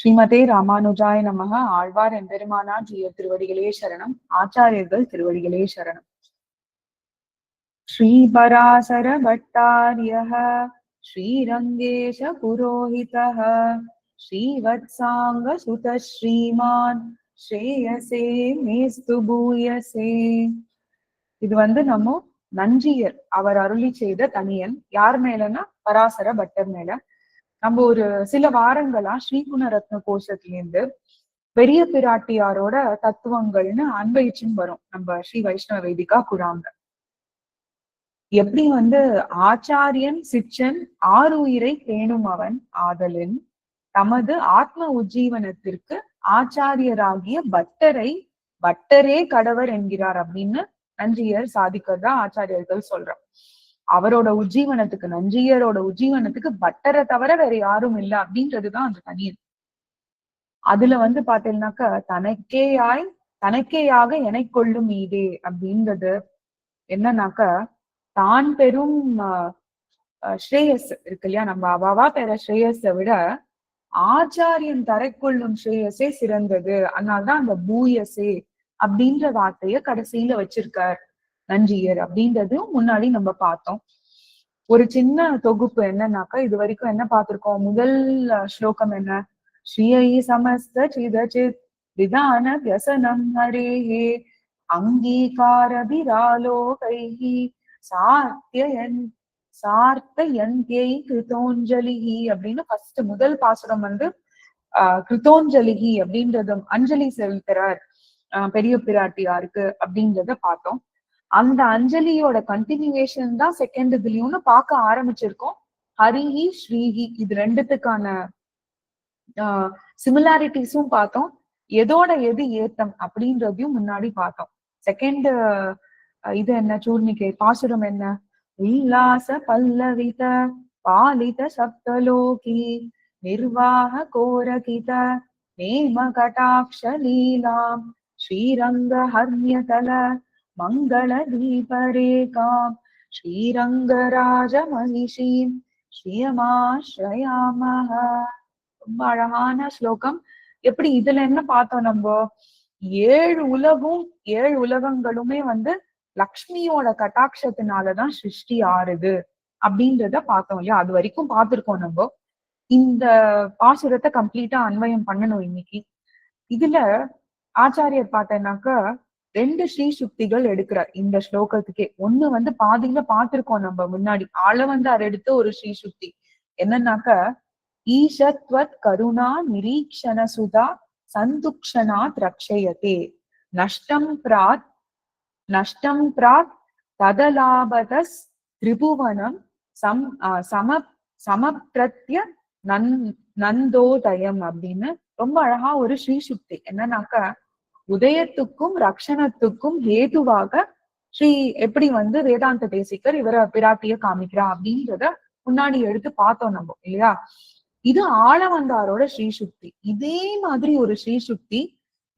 ஸ்ரீமதே ராமானுஜாய நமக ஆழ்வார் எம்பெருமானார் ஜீய திருவடிகளே சரணம். ஆச்சாரியர்கள் திருவடிகளே சரணம். ஸ்ரீபராசர பட்டாரிய ஸ்ரீரங்கேஷ புரோஹித ஸ்ரீவத்சாங்க சுத ஸ்ரீமான் ஸ்ரேயசே மேஸ்து பூயசே. இது வந்து நம்ம நஞ்சியர் அவர் அருளி செய்த தனியன். யார் மேலன்னா? பராசர பட்டர் மேல. நம்ம ஒரு சில வாரங்களா ஸ்ரீகுணரத்ன கோஷத்திலேருந்து பெரிய பிராட்டியாரோட தத்துவங்கள்னு அன்பயிச்சுன்னு வரும். நம்ம ஸ்ரீ வைஷ்ணவ வேதிகா குழாங்க எப்படி வந்து ஆச்சாரியன் சிச்சன் ஆறுயிரை பேணும் அவன் ஆதலின் தமது ஆத்ம உஜ்ஜீவனத்திற்கு ஆச்சாரியராகிய பட்டரை பட்டரே கடவர் என்கிறார் அப்படின்னு நஞ்சியர் சாதிக்கிறதா ஆச்சாரியர்கள் சொல்றார் அவரோட உஜ்ஜீவனத்துக்கு நஞ்சியரோட உஜ்ஜீவனத்துக்கு பட்டரை தவிர வேற யாரும் இல்லை அப்படின்றதுதான் அந்த தனியன் அதுல வந்து பாத்தீங்கன்னாக்க தனக்கேயாய் தனக்கேயாக எனை கொள்ளும் ஈடே அப்படின்றது என்னன்னாக்க தான் பெரும் ஸ்ரேயஸ் இருக்கு இல்லையா? நம்ம அவாவா பெற ஸ்ரேயஸை விட ஆச்சாரியன் தரைக்கொள்ளும் ஸ்ரேயஸே சிறந்தது. அதனால்தான் அந்த பூயசே அப்படின்ற வார்த்தைய கடைசியில வச்சிருக்கார். நஞ்சியர் அப்படின்றதையும் முன்னாடி நம்ம பார்த்தோம். ஒரு சின்ன தொகுப்பு என்னன்னாக்கா இது வரைக்கும் என்ன பார்த்திருக்கோம்? முதல் ஸ்லோகம் என்ன? ஸ்ரீயை சமஸ்த சிதச்சித் விதான வியசனம் ஹரேஹே அங்கீகாரபிராலோகைஹி சார்த்தியன் சார்த்தயந்தியை கிருதோஞ்சலிஹி அப்படின்னு ஃபர்ஸ்ட் முதல் பாசுரம் வந்து ஆஹ் கிருத்தோஞ்சலிஹி அப்படின்றதும் அஞ்சலி செலுத்துறார் ஆஹ் பெரிய பிராட்டியாருக்கு அப்படின்றத பார்த்தோம். அந்த அஞ்சலியோட கண்டினியூவேஷன் தான் செகண்ட் இதுலயும்னு பார்க்க ஆரம்பிச்சிருக்கோம். ஹரிஹி ஸ்ரீஹி இது ரெண்டுத்துக்கான ஆஹ் சிமிலாரிட்டிஸும் பார்த்தோம். எதோட எது ஏத்தம் அப்படின்றதையும் முன்னாடி பார்த்தோம். செகண்ட் இது என்ன சூர்ணிகை பாசுரம் என்ன? உல்லாச பல்லவித பாலித சப்தலோகி நிர்வாக கோரகித நேம கடாட்ச லீலாம் ஸ்ரீரங்க ஹர்மியதல மங்கள தீபரேகாம் ஸ்ரீரங்கராஜ மகிஷீம் ஸ்ரீயமாஸ்ரயாமஹ. ரொம்ப அழகான ஸ்லோகம். எப்படி இதுல என்ன பார்த்தோம் நம்ம? ஏழு உலகும் ஏழு உலகங்களுமே வந்து லக்ஷ்மியோட கட்டாட்சத்தினாலதான் சிருஷ்டி ஆறுது அப்படின்றத பார்த்தோம் இல்லையா? அது வரைக்கும் பார்த்திருக்கோம் நம்ம. இந்த பாசுரத்தை கம்ப்ளீட்டா அன்வயம் பண்ணணும் இன்னைக்கு. இதுல ஆச்சாரியர் பார்த்தேன்னாக்க ரெண்டு ஸ்ரீ சுக்திகள் எடுக்கிறார் இந்த ஸ்லோகத்துக்கே. ஒண்ணு வந்து பாதியில பார்த்திருக்கோம் நம்ம முன்னாடி. ஆள வந்து எடுத்த ஒரு ஸ்ரீ சுக்தி. என்னன்னாக்க ஈஷத்வத் கருணா நிரீக்ஷண சுதா சந்துக்ஷனாத் ரக்ஷயதே. நஷ்டம் பிராத் நஷ்டம் பிராத் ததலாபதஸ் திரிபுவனம் சம் சம சமப்பிரத்ய நன் நந்தோதயம் அப்படின்னு ரொம்ப அழகா ஒரு ஸ்ரீ சுக்தி. என்னன்னாக்க உதயத்துக்கும் ரக்ஷணத்துக்கும் ஹேதுவாக ஸ்ரீ எப்படி வந்து வேதாந்த தேசிகர் இவரை பிராட்டிய காமிக்கிறா அப்படின்றத முன்னாடி எடுத்து பார்த்தோம் நம்ம இல்லையா? இது ஆளவந்தாரோட ஸ்ரீசுக்தி. இதே மாதிரி ஒரு ஸ்ரீசுக்தி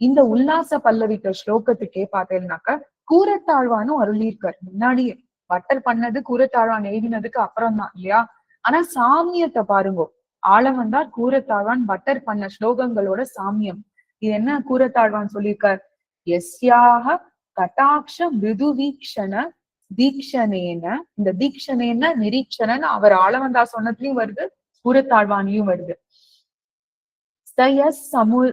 இந்த உல்லாச பல்லவிக்க ஸ்லோகத்துக்கே பார்த்தேன்னாக்க கூரத்தாழ்வானும் அருளியிருக்கார். முன்னாடியே பட்டர் பண்ணது கூரத்தாழ்வான் எழுதினதுக்கு அப்புறம் தான் இல்லையா? ஆனா சாமியத்தை பாருங்க ஆழவந்தார் கூரத்தாழ்வான் பட்டர் பண்ண ஸ்லோகங்களோட சாமியம். இது என்ன கூரத்தாழ்வான் சொல்லியிருக்கார்? எஸ்யாக கட்டாட்ச மிருதுவீக்ஷண தீக்ஷனேன இந்த தீக்ஷனேன நிரீக்ஷணன் அவர் ஆளவந்தா சொன்னதுலயும் வருது கூரத்தாழ்வான்லயும் வருது. ஸ்தய சமுல்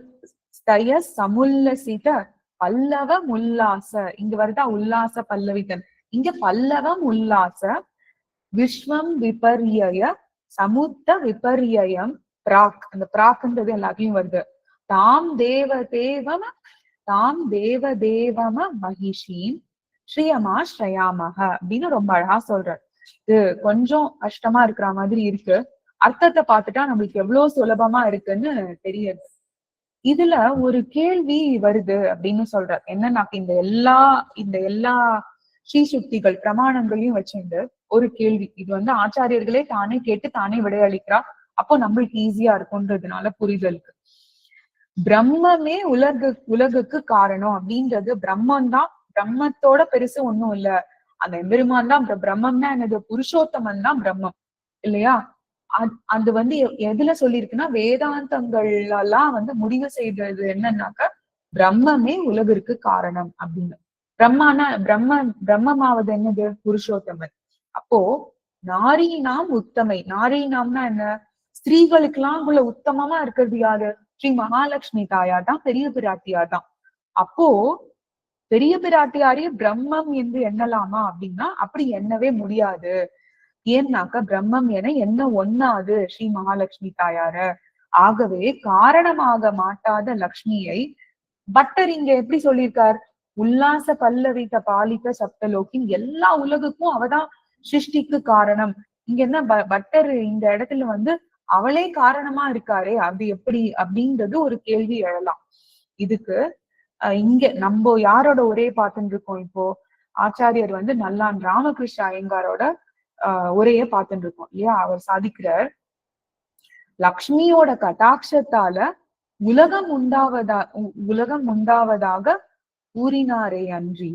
சமுல்லசித பல்லவ உல்லாச இங்க வருதா உல்லாச பல்லவிதன் இங்க பல்லவம் உல்லாச விஸ்வம் விபர்ய சமுத்த விபர்யம் பிராக். அந்த பிராக்ன்றது எல்லாத்தையும் வருது. தாம் தேவ தேவம தாம் தேவ தேவம மகிஷீம் ஸ்ரீயமா ஸ்ரயாமக அப்படின்னு ரொம்ப அழகா சொல்றார். இது கொஞ்சம் கஷ்டமா இருக்கிற மாதிரி இருக்கு. அர்த்தத்தை பார்த்துட்டா நம்மளுக்கு எவ்வளவு சுலபமா இருக்குன்னு தெரியுது. இதுல ஒரு கேள்வி வருது அப்படின்னு சொல்றார். என்னன்னாக்க இந்த எல்லா இந்த எல்லா ஸ்ரீசுக்திகள் பிரமாணங்களையும் வச்சுண்டு ஒரு கேள்வி. இது வந்து ஆச்சாரியர்களே தானே கேட்டு தானே விடையளிக்கிறா. அப்போ நம்மளுக்கு ஈஸியா இருக்கும்ன்றதுனால புரிதலுக்கு. பிரம்மமே உலகு உலகுக்கு காரணம் அப்படின்றது பிரம்மன் தான் பிரம்மத்தோட பெருசு ஒண்ணும் இல்ல. அந்த எம்பெருமான் தான் பிரம்மம்னா என்னது? புருஷோத்தமன் தான் பிரம்மம். இல்லையா? அது வந்து எ- எதுல சொல்லியிருக்குன்னா வேதாந்தங்கள் எல்லாம் வந்து முடிவு செய்தது என்னன்னாக்க பிரம்மமே உலகிற்கு காரணம் அப்படின்னு. பிரம்மானா பிரம்ம பிரம்மமாவது என்னது? புருஷோத்தமன். அப்போ நாரீனாம் உத்தமை. நாரீனாம்னா என்ன? ஸ்திரீகளுக்கெல்லாம் உள்ள உத்தமமா இருக்கிறது யாரு? ஸ்ரீ மகாலட்சுமி தாயார் தான் பெரிய பிராட்டியார் தான் அப்போ பெரிய பிராட்டியாரே பிரம்மம் என்று எண்ணலாமா அப்படின்னா அப்படி எண்ணவே முடியாது. ஏன்னாக்க பிரம்மம் என என்ன ஒன்னாது ஸ்ரீ மகாலட்சுமி தாயார. ஆகவே காரணமாக மாட்டாத லக்ஷ்மியை பட்டர் இங்க எப்படி சொல்லியிருக்கார்? உல்லாச பல்லவித்த பாலித்த சப்தலோக்கின் எல்லா உலகுக்கும் அவதான் சிருஷ்டிக்கு காரணம். இங்க என்ன ப- பட்டர் இந்த இடத்துல வந்து அவளே காரணமா இருக்காரே அது எப்படி அப்படின்றது ஒரு கேள்வி எழலாம். இதுக்கு அஹ், இங்க நம்ம யாரோட ஒரே பார்த்துட்டு இருக்கோம் இப்போ? ஆச்சாரியர் வந்து நல்லான் ராமகிருஷ்ண ஐயங்காரோட அஹ் உரைய பார்த்துட்டு இருக்கோம் இல்லையா? அவர் சாதிக்கிறார். லக்ஷ்மியோட கட்டாட்சத்தால உலகம் உண்டாவதா உ- உலகம் உண்டாவதாக கூறினாரே அன்றி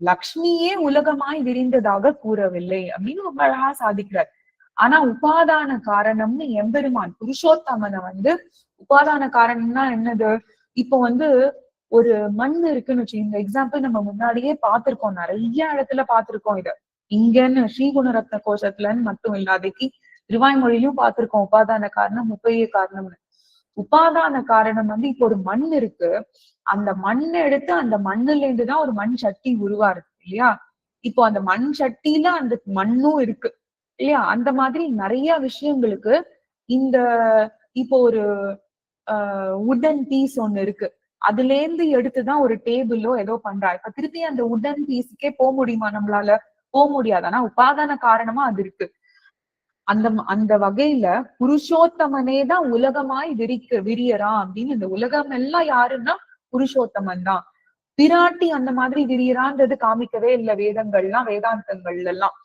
லக்ஷ்மியே உலகமாய் விரிந்ததாக கூறவில்லை அப்படின்னு ரொம்ப அழகா சாதிக்கிறார். ஆனா உபாதான காரணம்னு எம்பெருமான் புருஷோத்தமனை வந்து உபாதான காரணம்னா என்னது? இப்போ வந்து ஒரு மண் இருக்குன்னு வச்சு இந்த எக்ஸாம்பிள் நம்ம முன்னாடியே பார்த்திருக்கோம். நிறைய இடத்துல பார்த்திருக்கோம் இத. இங்கன்னு ஸ்ரீகுணரத்ன கோஷத்துலன்னு மட்டும் இல்லாதைக்கு திருவாய்மொழியிலும் பார்த்திருக்கோம். உபாதான காரணம் முப்பைய காரணம்னு. உபாதான காரணம் வந்து இப்போ ஒரு மண் இருக்கு. அந்த மண்ணை எடுத்து அந்த மண்ணுல இருந்துதான் ஒரு மண் சட்டி உருவாருது இல்லையா? இப்போ அந்த மண் சட்டியில அந்த மண்ணும் இருக்கு. இல்லையா? அந்த மாதிரி நிறைய விஷயங்களுக்கு இந்த இப்போ ஒரு உடன் பீஸ் ஒண்ணு இருக்கு. அதுல இருந்து எடுத்துதான் ஒரு டேபிளோ ஏதோ பண்றா. இப்ப திருப்பி அந்த உடன் பீஸுக்கே போக முடியுமா? நம்மளால போக முடியாது. ஆனா உபாதான காரணமா அது இருக்கு. அந்த அந்த வகையில புருஷோத்தமனே தான் உலகமாய் விரிக்க விரியறான் அப்படின்னு இந்த உலகம் எல்லாம் யாருன்னா புருஷோத்தமன் தான். பிராட்டி அந்த மாதிரி விரியறான்றது காமிக்கவே இல்ல வேதங்கள்லாம் வேதாந்தங்கள் எல்லாம்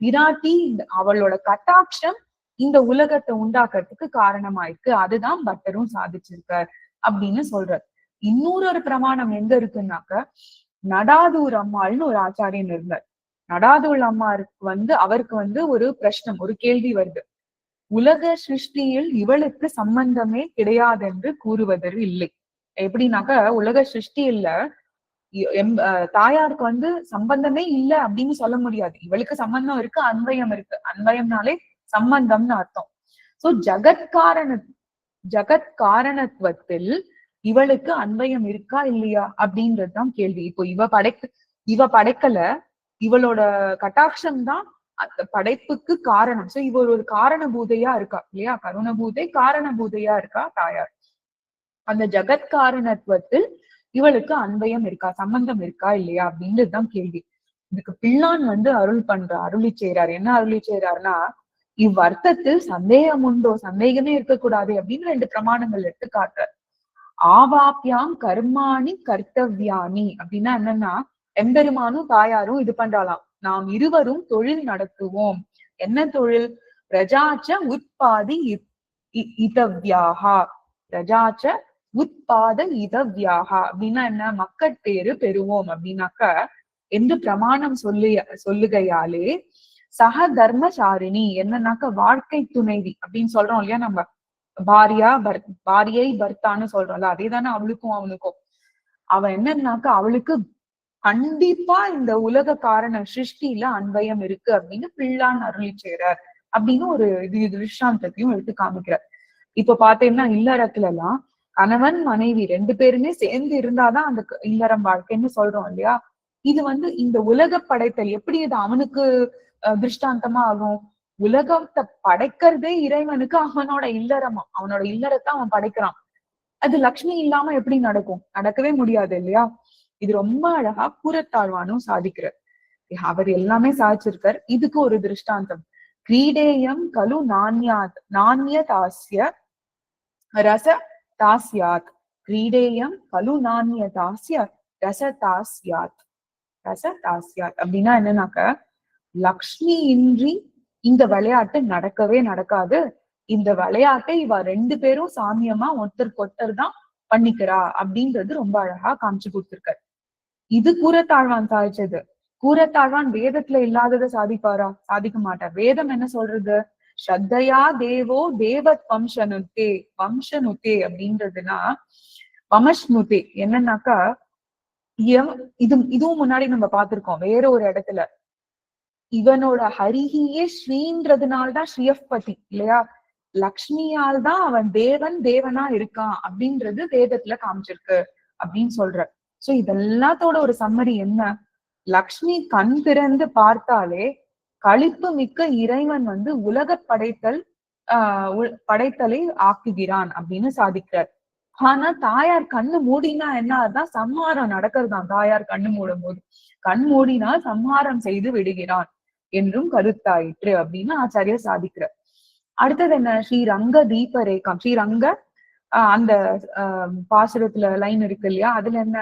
பிராட்டி இந்த அவளோட கட்டாட்சம் இந்த உலகத்தை உண்டாக்குறதுக்கு காரணமாயிருக்கு. அதுதான் பட்டரும் சாதிச்சிருக்கார் அப்படின்னு சொல்றார். இன்னொரு ஒரு பிரமாணம் எங்க இருக்குன்னாக்க நடாதூர் அம்மாள்னு ஒரு ஆச்சாரியன் இருந்தார். நடாதூர் அம்மாருக்கு வந்து அவருக்கு வந்து ஒரு பிரச்சனம் ஒரு கேள்வி வருது. உலக சிருஷ்டியில் இவளுக்கு சம்பந்தமே கிடையாதென்று கூறுவதற்கு இல்லை. எப்படின்னாக்க உலக சிருஷ்டியில எம்- அஹ் தாயாருக்கு வந்து சம்பந்தமே இல்ல அப்படின்னு சொல்ல முடியாது. இவளுக்கு சம்பந்தம் இருக்கு அன்வயம் இருக்கு. அன்வயம்னாலே சம்பந்தம்னு அர்த்தம். சோ ஜகத்காரண ஜகத்காரணத்துவத்தில் இவளுக்கு அன்வயம் இருக்கா இல்லையா அப்படின்றதுதான் கேள்வி. இப்போ இவ படைக்க இவ படைக்கல. இவளோட கட்டாட்சம் தான் அந்த படைப்புக்கு காரணம். சோ இவ ஒரு காரணபூதையா இருக்கா இல்லையா? கருணபூதை காரணபூதையா இருக்கா தாயார்? அந்த ஜகத்காரணத்துவத்தில் இவளுக்கு அன்பயம் இருக்கா சம்பந்தம் இருக்கா இல்லையா அப்படின்றதுதான் கேள்வி. இதுக்கு பிள்ளான் வந்து அருள் பண்ற அருளி செய்யறாரு என்ன அருளி செய்றாருன்னா இவ்வர்த்தத்தில் சந்தேகம் உண்டோ சந்தேகமே இருக்கக்கூடாது அப்படின்னு ரெண்டு பிரமாணங்கள் எடுத்து காட்டுறார் ஆவாப்யாம் கர்மாணி கர்த்தவ்யானி அப்படின்னா என்னன்னா எம்பெருமானும் தாயாரும் இது பண்றாளாம். நாம் இருவரும் தொழில் நடத்துவோம். என்ன தொழில்? பிரஜாச்ச உற்பாதி இ- பிரஜாச்ச உட்பாத இதவ்யாகா அப்படின்னா என்ன? மக்கட்பேறு பெறுவோம் அப்படின்னாக்க என்று பிரமாணம் சொல்லு சொல்லுகையாலே சக தர்மசாரிணி என்னன்னாக்க வாழ்க்கை துணைவி அப்படின்னு சொல்றோம் இல்லையா நம்ம? பாரியா பர் பாரியை பர்த்தான்னு சொல்றோம்ல அதே தானே அவளுக்கும் அவனுக்கும். அவ என்னன்னாக்க அவளுக்கு கண்டிப்பா இந்த உலக காரண சிருஷ்டியில அன்பயம் இருக்கு அப்படின்னு பிள்ளான் அருளி அப்படின்னு ஒரு இது இது எடுத்து காமிக்கிறார். இப்ப பாத்தீங்கன்னா இல்லறத்துல எல்லாம் கணவன் மனைவி ரெண்டு பேருமே சேர்ந்து இருந்தாதான் அந்த இல்லறம் வாழ்க்கைன்னு சொல்றோம் இல்லையா? இது வந்து இந்த உலக படைத்தல் எப்படி இது அவனுக்கு திருஷ்டாந்தமா ஆகும்? உலகத்தை படைக்கிறதே இறைவனுக்கு அவனோட இல்லறமா. அவனோட இல்லறத்தை அவன் படைக்கிறான். அது லக்ஷ்மி இல்லாம எப்படி நடக்கும்? நடக்கவே முடியாது இல்லையா? இது ரொம்ப அழகா கூறத்தாழ்வானும் சாதிக்கிறார். அவர் எல்லாமே சாதிச்சிருக்கார். இதுக்கு ஒரு திருஷ்டாந்தம். கிரீடேயம் கலு நான்யாத் நான்ய ரச தாஸ்யாத். கிரீடேயம் கலு நானிய தாஸ்ய ரச தாஸ்யாத். ரச தாஸ்யாத் அப்படின்னா என்னன்னாக்க லக்ஷ்மி இன்றி இந்த விளையாட்டு நடக்கவே நடக்காது. இந்த விளையாட்டை இவ ரெண்டு பேரும் சாமியமா ஒருத்தருக்கு ஒருத்தர் தான் பண்ணிக்கிறா அப்படின்றது ரொம்ப அழகா காமிச்சு கொடுத்திருக்காரு. இது கூறத்தாழ்வான் சாதிச்சது. கூறத்தாழ்வான் வேதத்துல இல்லாததை சாதிப்பாரா? சாதிக்க மாட்டார். வேதம் என்ன சொல்றது? ஸ்ரத்தையா தேவோ தேவத் வம்சனுத்தே வம்சனுத்தே அப்படின்றதுன்னா வமஷ்னுதே என்னன்னாக்கா இது இதுவும் முன்னாடி நம்ம பார்த்திருக்கோம் வேற ஒரு இடத்துல. இவனோட ஹரிகியே ஸ்ரீன்றதுனால்தான் ஸ்ரீயப்பதி இல்லையா? லக்ஷ்மியால் தான் அவன் தேவன் தேவனா இருக்கான் அப்படின்றது வேதத்துல காமிச்சிருக்கு அப்படின்னு சொல்ற. சோ இதெல்லாத்தோட ஒரு சம்மரி என்ன? லக்ஷ்மி கண் திறந்து பார்த்தாலே களிப்பு மிக்க இறைவன் வந்து உலக படைத்தல் ஆஹ் படைத்தலை ஆக்குகிறான் அப்படின்னு சாதிக்கிறார். ஆனா தாயார் கண்ணு மூடினா என்ன ஆகுதுன்னா சம்ஹாரம் நடக்கிறதாம். தாயார் கண்ணு மூடும் போது கண் மூடினா சம்ஹாரம் செய்து விடுகிறான் என்றும் கருத்தாயிற்று அப்படின்னு ஆச்சாரியர் சாதிக்கிறார். அடுத்தது என்ன? ஸ்ரீரங்க தீபரேகம். ஸ்ரீரங்க அந்த ஆஹ் பாசுரத்துல லைன் இருக்கு இல்லையா? அதுல என்ன?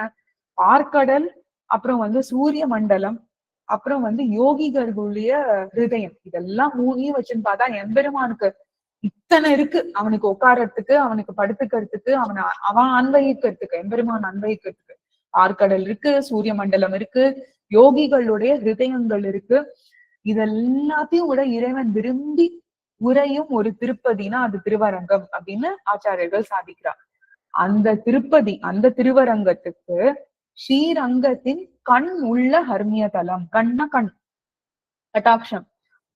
பார்க்கடல் அப்புறம் வந்து சூரிய மண்டலம் அப்புறம் வந்து யோகிகளுடைய ஹிருதயம். இதெல்லாம் மூணையும் வச்சுன்னு பார்த்தா எம்பெருமானுக்கு இத்தனை இருக்கு. அவனுக்கு உட்காரத்துக்கு அவனுக்கு படுத்துக்கிறதுக்கு அவனை அவன் அன்வயிக்கிறதுக்கு எம்பெருமான் அன்வயிக்கிறதுக்கு. ஆற்கடல் இருக்கு சூரிய மண்டலம் இருக்கு யோகிகளுடைய ஹிருதயங்கள் இருக்கு. இதெல்லாத்தையும் விட இறைவன் விரும்பி உரையும் ஒரு திருப்பதினா அது திருவரங்கம் அப்படின்னு ஆச்சாரியர்கள் சாதிக்கிறார். அந்த திருப்பதி அந்த திருவரங்கத்துக்கு ஸ்ரீரங்கத்தின் கண் உள்ள ஹர்மிய தலம் கண்ண கண் கட்டாட்சம்.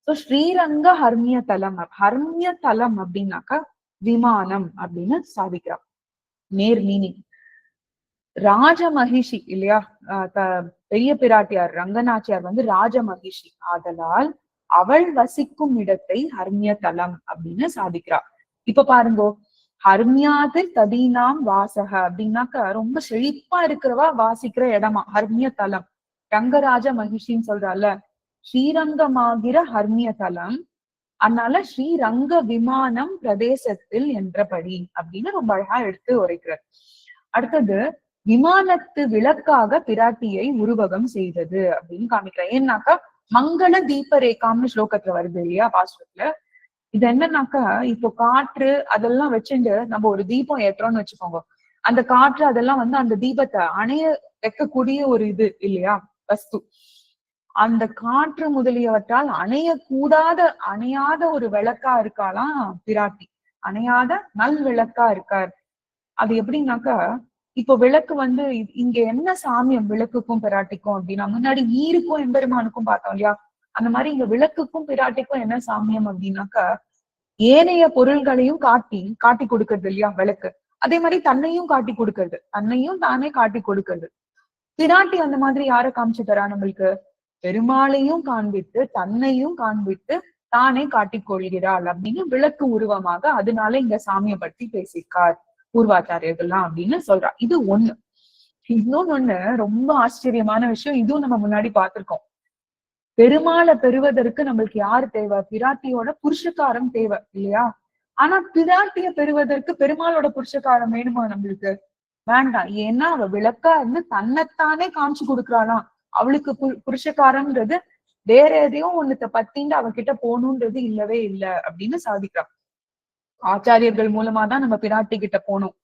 சோ ஸ்ரீரங்க ஹர்மிய தலம் ஹர்மிய தலம் அப்படின்னாக்கா விமானம் அப்படின்னு சாதிக்கிறார் நேர் மீனிங் ராஜ மகிஷி இல்லையா ஆஹ் பெரிய பிராட்டியார் ரங்கநாச்சியார் வந்து ராஜ மகிஷி ஆதலால் அவள் வசிக்கும் இடத்தை ஹர்மிய தலம் அப்படின்னு சாதிக்கிறார் இப்ப பாருங்கோ ஹர்மியாது ததீனாம் வாசக அப்படின்னாக்கா ரொம்ப செழிப்பா இருக்கிறவா வாசிக்கிற இடமா ஹர்மிய தலம். ரங்கராஜ மகிஷின்னு சொல்றால ஸ்ரீரங்கமாகிற ஹர்மிய தலம். அதனால ஸ்ரீரங்க விமானம் பிரதேசத்தில் என்றபடி அப்படின்னு ரொம்ப அழகா எடுத்து உரைக்கிறார். அடுத்தது விமானத்து விளக்காக பிராட்டியை உருவகம் செய்தது அப்படின்னு காமிக்கிறேன் ஏன்னாக்கா மங்கள தீபரேகாம்னு ஸ்லோகத்துல வருது இல்லையா பாஸ்வத்துல இது என்னன்னாக்கா இப்போ காற்று அதெல்லாம் வச்சுட்டு நம்ம ஒரு தீபம் ஏற்றோம்னு வச்சுக்கோங்க. அந்த காற்று அதெல்லாம் வந்து அந்த தீபத்தை அணைய வைக்கக்கூடிய ஒரு இது இல்லையா? வஸ்து. அந்த காற்று முதலியவற்றால் அணையக்கூடாத அணையாத ஒரு விளக்கா இருக்காளாம் பிராட்டி. அணையாத நல் விளக்கா இருக்கார். அது எப்படின்னாக்கா இப்போ விளக்கு வந்து இங்க என்ன சாமியம் விளக்குக்கும் பிராட்டிக்கும் அப்படின்னா முன்னாடி நீருக்கும் எம்பெருமானுக்கும் பார்த்தோம் இல்லையா? அந்த மாதிரி இங்க விளக்குக்கும் பிராட்டிக்கும் என்ன சாமியம் அப்படின்னாக்கா ஏனைய பொருள்களையும் காட்டி காட்டி கொடுக்கறது இல்லையா விளக்கு. அதே மாதிரி தன்னையும் காட்டி கொடுக்கறது. தன்னையும் தானே காட்டி கொடுக்கறது. பிராட்டி அந்த மாதிரி யார காமிச்சு தரா நம்மளுக்கு? பெருமாளையும் காண்பித்து தன்னையும் காண்பித்து தானே காட்டிக் கொள்கிறாள் அப்படின்னு விளக்கு உருவமாக அதனால இங்க சாமியை பற்றி பேசிக்கார் பூர்வாச்சாரியர்கள்லாம் அப்படின்னு சொல்றா. இது ஒண்ணு. இன்னொன்னு ஒண்ணு ரொம்ப ஆச்சரியமான விஷயம். இதுவும் நம்ம முன்னாடி பார்த்திருக்கோம். பெருமாளை பெறுவதற்கு நம்மளுக்கு யாரு தேவை? பிராட்டியோட புருஷக்காரம் தேவை இல்லையா? ஆனா பிராட்டிய பெறுவதற்கு பெருமாளோட புருஷக்காரம் வேணுமா நம்மளுக்கு? வேண்டாம். ஏன்னா அவ விளக்கா இருந்து தன்னைத்தானே காமிச்சு கொடுக்குறாளாம். அவளுக்கு பு- புருஷகாரம்ன்றது வேற எதையோ ஒண்ணுத்த பத்திண்டு அவகிட்ட போகணுன்றது இல்லவே இல்லை அப்படின்னு சாதிக்கிறான். ஆச்சாரியர்கள் மூலமா தான் நம்ம பிராட்டி கிட்ட போனோம்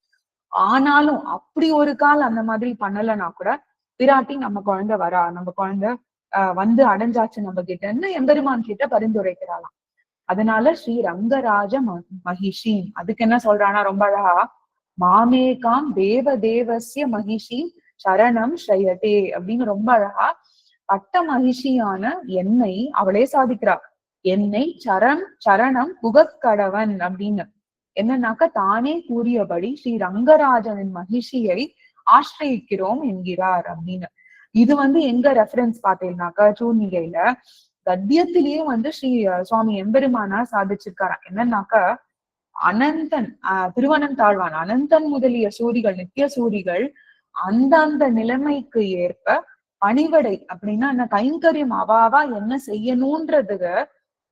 ஆனாலும் அப்படி ஒரு கால் அந்த மாதிரி பண்ணலைன்னா கூட பிராட்டி நம்ம குழந்தை வரா? நம்ம குழந்தை வந்து அடைஞ்சாச்சு நம்ம கிட்டன்னு எம்பெருமான் கிட்ட பரிந்துரைக்கிறாளாம். அதனால ஸ்ரீ ரங்கராஜ ம- மகிஷி. அதுக்கு என்ன சொல்றானா ரொம்ப அழகா மாமேகாம் தேவ தேவசிய மகிஷி சரணம் ஸ்ரயதே அப்படின்னு ரொம்ப அழகா பட்ட மகிஷியான என்னை அவளே சாதிக்கிறா. என்னை சரண் சரணம் புகக்கடவன் அப்படின்னு. என்னன்னாக்க தானே கூறியபடி ஸ்ரீ ரங்கராஜனின் மகிஷியை ஆசிரயிக்கிறோம் என்கிறார் அப்படின்னு. இது வந்து எங்க ரெஃபரன்ஸ் பார்த்தீங்கன்னாக்கா சூர்ணிகையில கத்தியத்திலேயே வந்து ஸ்ரீ சுவாமி எம்பெருமானா சாதிச்சிருக்காராம். என்னன்னாக்கா அனந்தன் ஆஹ் திருவனந்தாழ்வான் அனந்தன் முதலிய சூரிகள் நித்திய சூரிகள் அந்தந்த நிலைமைக்கு ஏற்ப பணிவடை அப்படின்னா என்ன? கைங்கரியம் அவாவா என்ன செய்யணும்ன்றதுக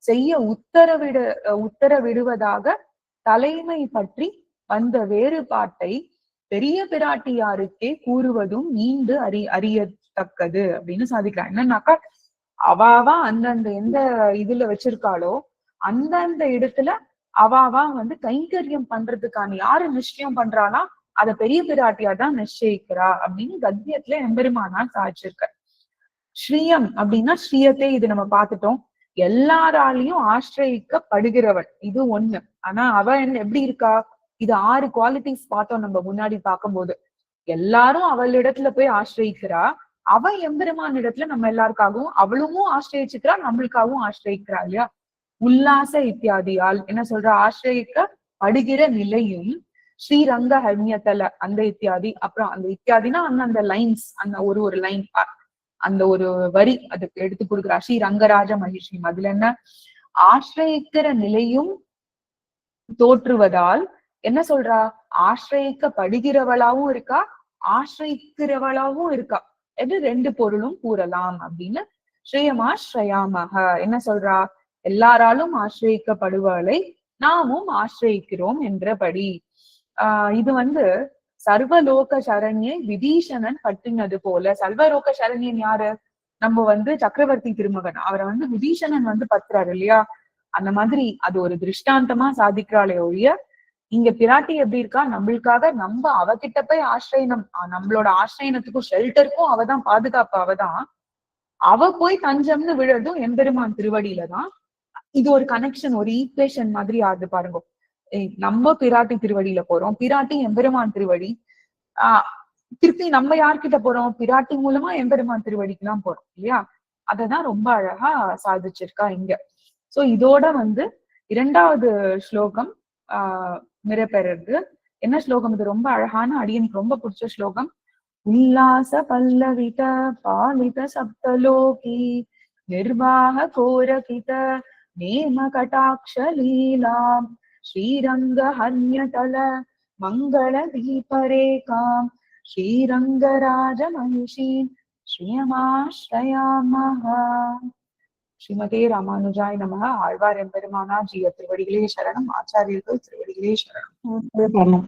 செய்ய உத்தரவிட உத்தரவிடுவதாக தலைமை பற்றி வந்த வேறுபாட்டை பெரிய பிராட்டியாருக்கே கூறுவதும் நீண்டு அறி அறிய தக்கது அப்படின்னு சாதிக்கிறான் என்னன்னாக்கா அவாவா அந்தந்த எந்த இதுல வச்சிருக்காளோ அந்தந்த இடத்துல அவாவா வந்து கைங்கரியம் பண்றதுக்கான யாரு நிச்சயம் பண்றானா அத பெரிய பிராட்டியா தான் நிச்சயிக்கிறா அப்படின்னு கத்தியத்துல எம்பெருமானார் சாதிச்சிருக்க ஸ்ரீயம் அப்படின்னா ஸ்ரீயத்தை இது நம்ம பார்த்துட்டோம். எல்லாராலையும் ஆசிரியக்கப்படுகிறவள். இது ஒண்ணு. ஆனா அவ என்ன எப்படி இருக்கா? இது ஆறு குவாலிட்டிஸ் பார்த்தோம் நம்ம முன்னாடி பார்க்கும்போது. எல்லாரும் அவள் இடத்துல போய் ஆசிரயிக்கிறா. அவ எம்பெருமான் இடத்துல நம்ம எல்லாருக்காகவும் அவளும் ஆசிரயிச்சுக்கிறா நம்மளுக்காகவும் ஆசிரயிக்கிறா இல்லையா? உல்லாச இத்தியாதியால் என்ன சொல்ற? ஆசிரயிக்கப்படுகிற நிலையும் ஸ்ரீரங்க ஹர்மியத்தல அந்த இத்தியாதி அப்புறம் அந்த இத்தியாதினா அந்த அந்த லைன்ஸ் அந்த ஒரு ஒரு லைன் அந்த ஒரு வரி அதுக்கு எடுத்து கொடுக்குறா. ஸ்ரீ ரங்கராஜ மகிஷி அதுல என்ன? ஆசிரயிக்கிற நிலையும் தோற்றுவதால் என்ன சொல்றா? ஆசிரயிக்கப்படுகிறவளாவும் இருக்கா ஆசிரயிக்கிறவளாவும் இருக்கா. எது ரெண்டு பொருளும் கூறலாம் அப்படின்னு ஸ்ரீயமா ஸ்ரயாமக என்ன சொல்றா? எல்லாராலும் ஆசிரயிக்கப்படுவளை நாமும் ஆசிரயிக்கிறோம் என்றபடி. ஆஹ் இது வந்து சர்வலோக சரண்யை விபீஷணன் பட்டினது போல. சர்வலோக சரண்யன் யாரு? நம்ம வந்து சக்கரவர்த்தி திருமகன். அவரை வந்து விபீஷணன் வந்து பத்துறாரு இல்லையா? அந்த மாதிரி அது ஒரு திருஷ்டாந்தமா சாதிக்கிறாளே ஒழிய இங்க பிராட்டி எப்படி இருக்கா? நம்மளுக்காக நம்ம அவகிட்ட போய் ஆசிரியனம் நம்மளோட ஆசிரியனத்துக்கும் ஷெல்டருக்கும் அவதான் பாதுகாப்பு அவதான் அவ போய் தஞ்சம்னு விழுறதும் எம்பெருமான் திருவடியில தான். இது ஒரு கனெக்ஷன் ஒரு ஈக்குவேஷன் மாதிரி ஆகுது பாருங்க. நம்ம பிராட்டி திருவடியில போறோம். பிராட்டி எம்பெருமான் திருவடி. ஆஹ் திருப்பி நம்ம யார்கிட்ட போறோம்? பிராட்டி மூலமா எம்பெருமான் திருவடிக்கு தான் போறோம் இல்லையா? அததான் ரொம்ப அழகா சாதிச்சிருக்கா இங்க. சோ இதோட வந்து இரண்டாவது ஸ்லோகம் ஆஹ் நிறைப்பெறது என்ன ஸ்லோகம் இது? ரொம்ப அழகான அடியனுக்கு ரொம்ப பிடிச்ச ஸ்லோகம். உல்லாச பல்லவித பாலித சப்தலோகி நிர்வாக கோரகித நேம கட்டாட்ச லீலாம் ஸ்ரீரங்க ஹன்யதல மங்கள தீபரேகாம் ஸ்ரீரங்கராஜ மகிஷீன் ஸ்ரீயமாஸ்ரயாமஹா ஸ்ரீமதே ராமானுஜாய் நம ஆழ்வார் எம்பெருமானா ஜீய திருவடிகளே சரணம். ஆச்சாரியர்கள் திருவடிகளே சரணம்.